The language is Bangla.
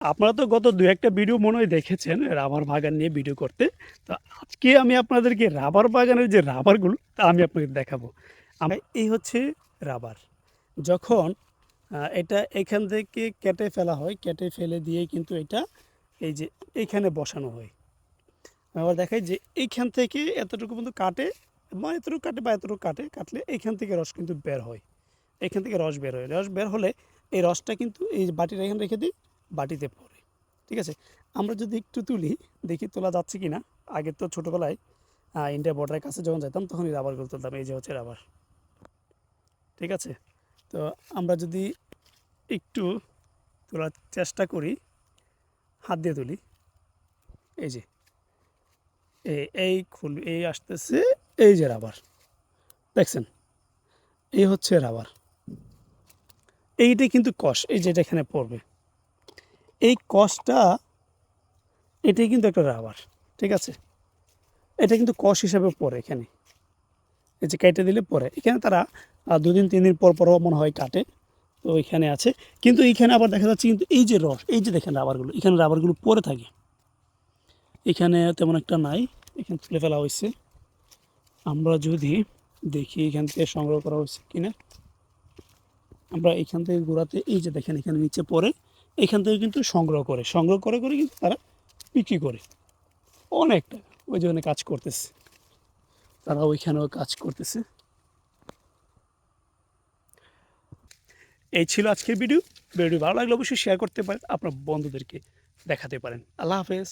আপনারা তো গত দু একটা ভিডিও মনে হয় দেখেছেন, রাবার বাগান নিয়ে ভিডিও করতে। তো আজকে আমি আপনাদেরকে রাবার বাগানের যে রাবারগুলো, তা আমি আপনাদের দেখাবো। আমরা এই হচ্ছে রাবার। যখন এটা এখান থেকে কেটে ফেলা হয়, কেটে ফেলে দিয়ে কিন্তু এটা এই যে এইখানে বসানো হয়। আবার দেখাই যে এইখান থেকে এতটুকু পর্যন্ত কাটে, বা এতটুকু কাটে বা এতটুকু কাটে, কাটলে এইখান থেকে রস কিন্তু বের হয়। এখান থেকে রস বের হয়। রস বের হলে এই রসটা কিন্তু এই বাটিটা এখানে রেখে দিই বাটিতে পড়ে, ঠিক আছে? আমরা যদি একটু তুলি, দেখি তোলা যাচ্ছে কি না আগে তো ছোটোবেলায় ইন্ডিয়া বর্ডারের কাছে যখন যেতাম তখন এই রাবারগুলো তুলতাম, এই যে হচ্ছে রাবার ঠিক আছে? তো আমরা যদি একটু তোলার চেষ্টা করি, হাত দিয়ে তুলি, এই যে এই এই খুল, এই আসতেছে, এই যে রাবার দেখছেন? এই হচ্ছে রাবার এইটাই কিন্তু কষ এই যেটা এখানে পড়বে। এই কষটা এটাই কিন্তু একটা রাবার ঠিক আছে? এটা কিন্তু কষ হিসাবে পড়ে এখানে। এই যে কেটে দিলে পরে এখানে তারা দুদিন তিন দিন পর পরও মনে হয় কাটে। তো এখানে আছে। কিন্তু এইখানে আবার দেখা যাচ্ছে কিন্তু এই যে রস, এই যে দেখেন রাবারগুলো এখানে রাবারগুলো পরে থাকে। এখানে তেমন একটা নাই। এখানে তুলে ফেলা হয়েছে। আমরা যদি দেখি এখান থেকে সংগ্রহ করা হয়েছে কিনা। আমরা এখান থেকে গোড়াতে এই যে দেখেন, এখানে নিচে পড়ে। এখান থেকে কিন্তু সংগ্রহ করে সংগ্রহ করে করে কিন্তু তারা বিক্রি করে। অনেকটা ওই জন্য কাজ করতেছে। তারা ওইখানেও কাজ করতেছে। এই ছিল আজকের ভিডিও। ভিডিও ভালো লাগলে অবশ্যই শেয়ার করতে পারেন। আপনার বন্ধুদেরকে দেখাতে পারেন। আল্লাহ হাফেজ।